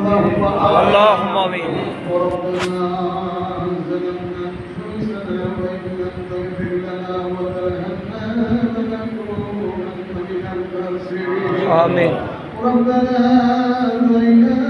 اللهم امين ربنا انزلنا في سنه وان تغفر لنا وترحمنا لنكونن من الخاسرين امين ربنا زينا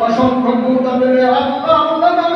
অসংখ্য গুণ তাদের আল্লাহ আল্লাহ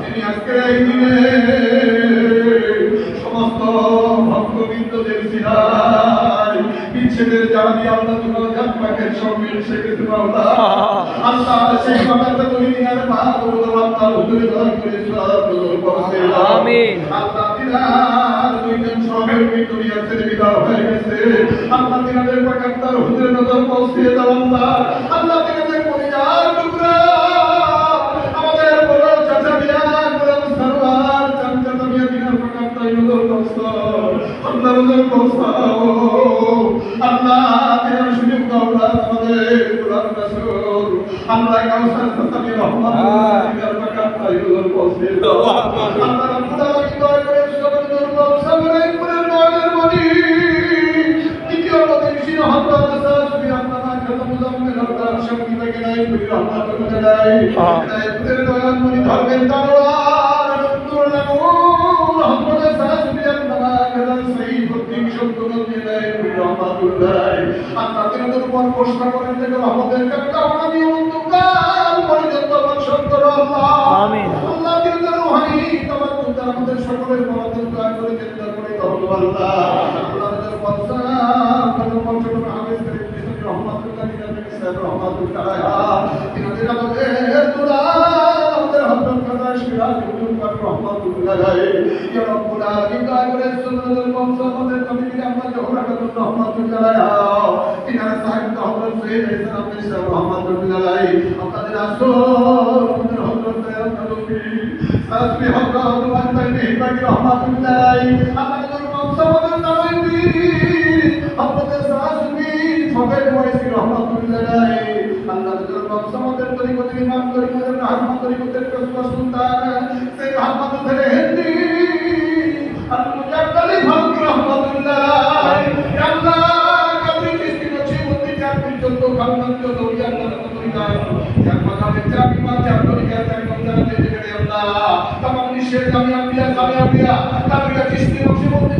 তিনি আজকের সমস্ত ভক্তবৃন্দদের বিচ্ছেদের যারা আল্লাহ সে কিছু আল্লাহ সেই কথাটা নিয়ে পাহাড় আল্লাহ তিনাদের পাকাত্তার হুজুরে নজর পৌঁছিয়ে দাও আল্লাহ আল্লাহ তিনাদের পরিবার টুকরা। আমাদের বড় চাচা বিয়ার বড় সরওয়ার চাচা তমিয়া তিনার পাকাত্তার নজর পৌঁছাও। আল্লাহ নজর পৌঁছাও। আল্লাহ তিনার সুযোগ দাও আমাদের কুরআন রাসূল আমরা কাউসার সাথে রহমান তিনার পাকাত্তার নজর পৌঁছিয়ে দাও। আল্লাহ ঘোষণা করেন যে রহমতের কামনা দিয়ে অন্তকাল পর্যন্ত বর্ষণ করো আল্লাহ আমিন। আল্লাহ তিনাদের রুহানি তোমার তুলতে আমাদের সকলের দয়া করে চিন্তা করে তহল আল্লাহ আল্লাহ আমাদের পয়সা পঞ্চম হাফেজ করে দিয়েছেন রহমাতুল্লাহ তিনাদের সাহেব রহমাতুল্লাহ তিনাদের আমাদের দোয়া আমাদের হযরত কাজা শিরাজ হুজুর পাক রহমাতুল্লাহ ইয়া রব্বুল আলামিন দয়া করে সুন্নাতুল বংশ আমাদের কমিটির আমরা জোহরা কাতুল রহমাতুল্লাহ তিনারা সাহেব হযরত সৈয়দ ইসলাম আহমদ সাহেব রহমাতুল্লাহ আপনাদের আসল আমাদের হযরত পড়েছিল রহমতুল্লাহ আল্লাহ রব সমাদের তরিকতের ইমাম তরিকতের রহমান তরিকতের কসবা সুলতান সেই রহমত ধরে হিন্দি। আর মুজাদ্দালি ফারুক রহমতুল্লাহ আল্লাহ কবরে কিস্তি নছি বুদ্ধি চাপির জন্য ফারমান জন্য ইয়ার রহমতুল্লাহ যার মাথাতে চাপি মা চাপ তরিকা চাপ বন্ধনা দিতে গেলে আল্লাহ তমাম নিশ্চয় আমি আম্বিয়া সামনে আম্বিয়া তার কিস্তি নছি বুদ্ধি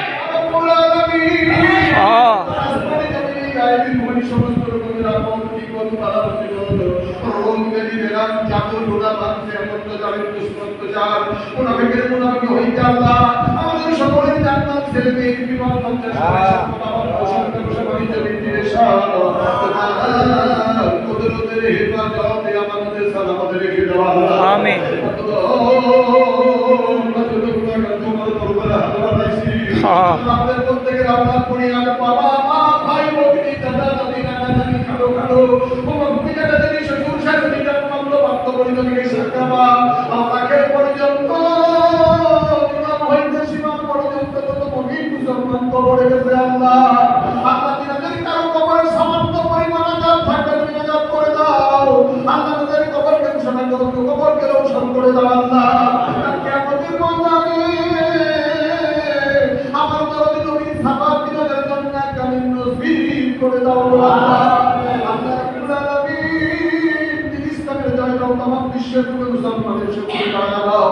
গায়েবী সমস্ত রকমের আপদ বিপদ বাধা মুসিবত রোগ ব্যাধি বেরাম জাদু বাঁধছে এমন্ত জালের দুষ্মন্ত জাল মুনাফিকের মুনাফিক হইতে আল্লাহ আমাদের সকলের জান্নাত ছেলে মেয়ে বিবাহ পঞ্চাশ বাবার প্রশংসা প্রশংসা বাণিজ্য বৃদ্ধির কুদরতের হেফাজতে আমাদের সালামতে রেখে দেওয়া আমিন। বিশ্বের কোনো মুসলমানের শক্তির দাঁড়াও